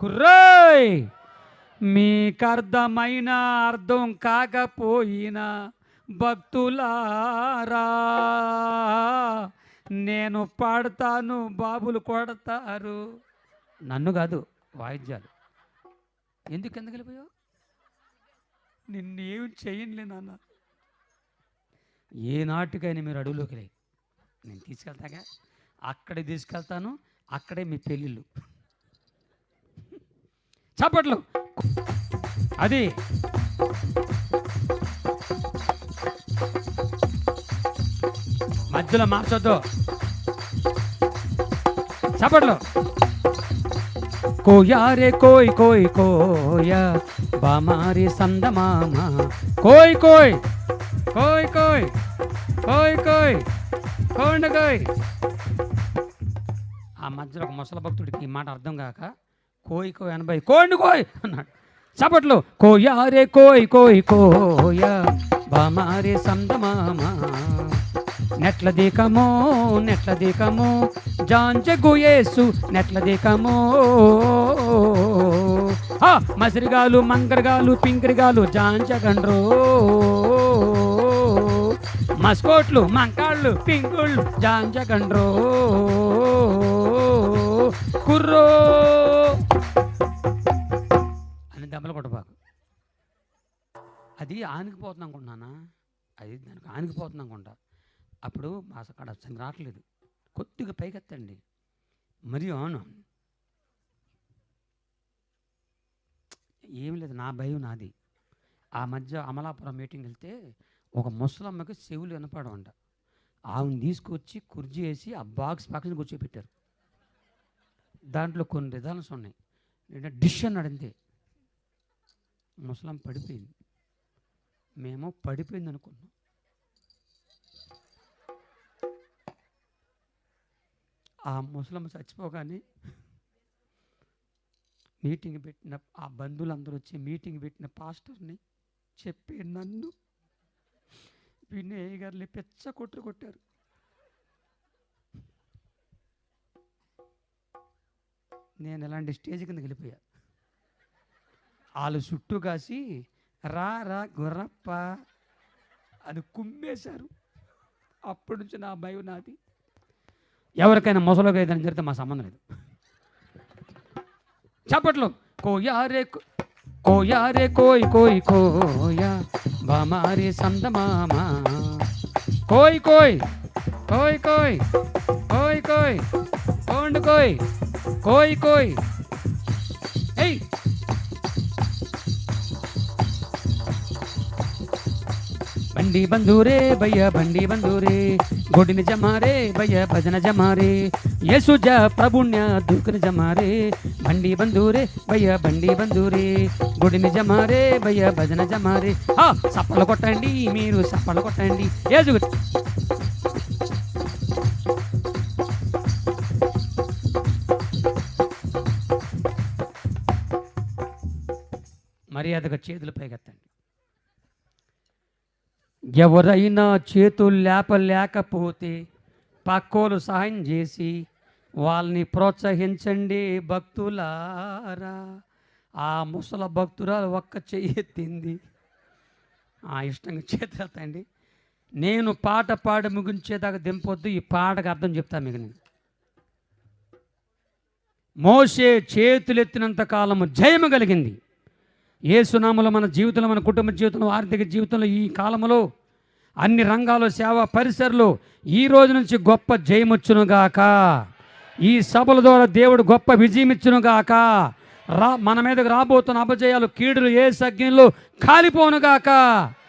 కుర్రోయ్! మీకర్థమైన అర్థం కాకపోయినా భక్తులారా నేను పాడతాను బాబులు కొడతారు. నన్ను కాదు వాయిద్యాలు. ఎందుకు ఎందుకు వెళ్ళిపోయావు? నిన్నేం చేయనులే నాన్న. ఏ నాటికైనా మీరు అడవులోకి లే నేను తీసుకెళ్తాగా. అక్కడే తీసుకెళ్తాను. అక్కడే మీ పెళ్ళిళ్ళు. చప్పట్లు. అది. మధ్యలో మార్చొద్దు. చప్పట్లు. కోయారే కోయ్ కోయ్ కోయ. బామారి సందమామ కోయ్ కోయ్. కోయ్ కోయ్. కోయ్ కోయ్. కోండ కోయ్. ఆ మధ్యలో ఒక ముసల భక్తుడికి ఈ మాట అర్థం కాక కోయి కో ఎనభై. కోండి కోయ్ అన్నాడు. చప్పట్లు. కోయారే కోయ్ కోయ్ కోయ. బామారే సందమామ నెట్ల దీకమో నెట్ల దీకమో. జాంచ గుయేసు నెట్ల దీకమో. మసిరిగాలు మంకరగాలు పింకరిగాలు జాంచగండ్రో మస్కోట్లు మంకాళ్ళు పింకుళ్ళు జాంచగండ్రో కుర్రో. అది ఆనికిపోతుంది అనుకుంటున్నానా అది దానికి ఆనికిపోతుంది అనుకుంటా అప్పుడు మా అక్కడ సంగ రావట్లేదు. కొద్దిగా పైకెత్తండి. మరి అవును. ఏం లేదు నా భయం నాది. ఆ మధ్య అమలాపురం మీటింగ్ వెళ్తే ఒక ముసలమ్మకి చెవులు వినపడమంట ఆమెను తీసుకొచ్చి కుర్జీ వేసి ఆ బాక్స్ పక్కన కూర్చోబెట్టారు. దాంట్లో కొన్ని రిజల్ట్స్ ఉన్నాయి. డిష్ అన్నాడు అంతే. ముసలం పడిపోయింది. మేము పడిపోయింది అనుకున్నాం ఆ ముసలమ్మ చచ్చిపోగానే మీటింగ్ పెట్టిన ఆ బంధువులందరూ వచ్చి మీటింగ్ పెట్టిన పాస్టర్ని చెప్పి నన్ను వినయ్ గారిని పెచ్చ కొట్టు కొట్టారు. నేను ఇలాంటి స్టేజ్ కిందకి వెళ్ళిపోయా. వాళ్ళు చుట్టూ కాసి రా రా గుర్రప్ప అని కుమ్మేశారు. అప్పటి నుంచి నా భయం నాది. ఎవరికైనా ముసలోకి ఏదైనా జరిగితే మా సంబంధం లేదు. చప్పట్లు. కోయారే కోయారే కోయ్ కోయ్ కోయా బామారే సందమామ కోయ్ కోయ్ కోయ్ కోయ్ కోయ్ కోయ్ కోండు కోయ్ కోయ్ కోయ్. ఏయ్! బండి బంధురే భయ్య బండి బంధూరే. గొడిని జమారే భయ్య భజన జమారే. యేసుజ ప్రభుణ్య దూకుని జమారే. బండి బంధూరే భయ్య బండి బంధూరే. గుడిని జమారే భయ్య భజన జమారే. ఆ సప్పలు కొట్టండి మీరు సప్పలు కొట్టండి. ఏజు మర్యాదగా చేతులు పైకెత్తండి. ఎవరైనా చేతులు లేపలేకపోతే పక్కోలు సహాయం చేసి వాళ్ళని ప్రోత్సహించండి భక్తులారా. ఆ ముసల భక్తురాలు ఒక్క చెయ్యెత్తింది ఆ ఇష్టంగా చేతులెత్తండి నేను పాట పాడి ముగించేదాకా దింపొద్దు ఈ పాటకు అర్థం చెప్తా మీకు నేను. మోసే చేతులెత్తినంత కాలము జయము కలిగింది. ఏసునామలో మన జీవితంలో మన కుటుంబ జీవితంలో ఆర్థిక జీవితంలో ఈ కాలంలో అన్ని రంగాలు సేవ పరిసరలో ఈ రోజు నుంచి గొప్ప జయముచ్చునుగాక. ఈ సభల ద్వారా దేవుడు గొప్ప విజయం ఇచ్చునుగాక రా మన మీదకు రాబోతున్న అపజయాలు కీడులు ఏ సజ్ఞంలో కాలిపోనుగాక.